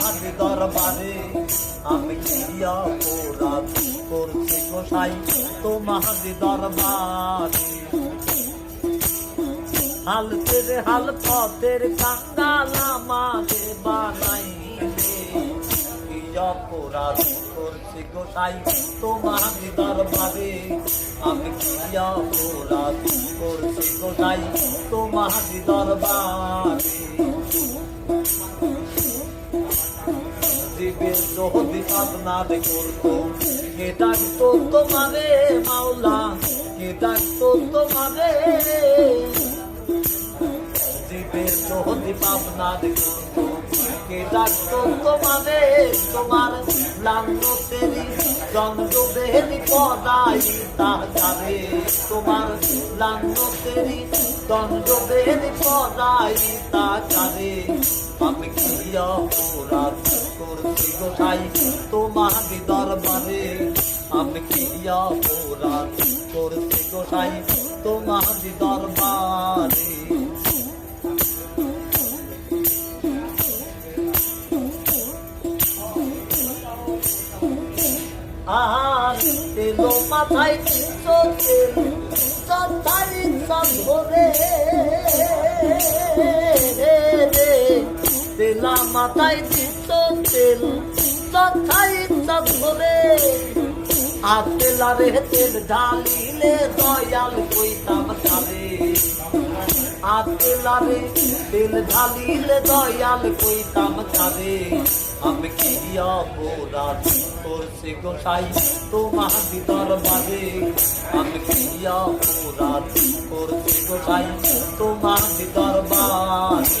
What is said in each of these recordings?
তোমার দরবারে, আমি কি অপরাধ করছি গোসাই তোমার দরবারে। হাল তেরে হাল পথের কাঙ্গাল আমাকে বানাইলে, কি অপরাধ করছি গোসাই তোমার দরবারে। আমি কি অপরাধ করছি গোসাই তোমার দরবারে। যদি আপনার করতো, কে ডাকতো তোমারে মাওলা? কে ডাকতো তোমারে? জীবের যদি আপনার করতো, কে ডাকতো তোমারে? তোমার লাঙ্গ তেরি চন্দ্র বেহেরি পদাই তা যাবে তোমার লাঙ্গ তেরি চন্দ্র বেহেরি পদাই তা যাবে আমি কি অপরাধ? করছি গোসাই তোমার দরবারে আমি কি অপরাধ করছি গোসাই তোমার দরবারে। আর তেলো মাথায় তিনশো তেল মাথায় তিনশো তেল সন্তান সব ভরে আর তেলারে তেল ঢালিলে দয়াল কইতাম খাবে আর তেলারে তেল ঢালিলে দয়াল কইতাম খাবে আমি কি অপরাধ করছি গোসাই তোমার দরবারে আমি কি অপরাধ করছি গোসাই তোমার দরবারে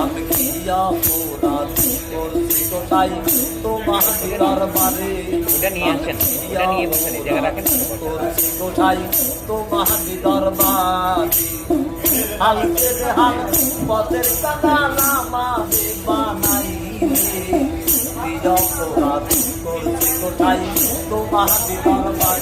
আমি কি অপরাধ করছি কোথায় তোমার দরবারে। ওটা নিয়ে আসেন ওটা নিয়ে বসেন এই জায়গা রাখেন। করছি কোথায় তোমার দরবারে। হালকে হাল পথের কাদাল আমাদের বানাইলে অপরাধ করছি কোথায় তোমার দরবারে।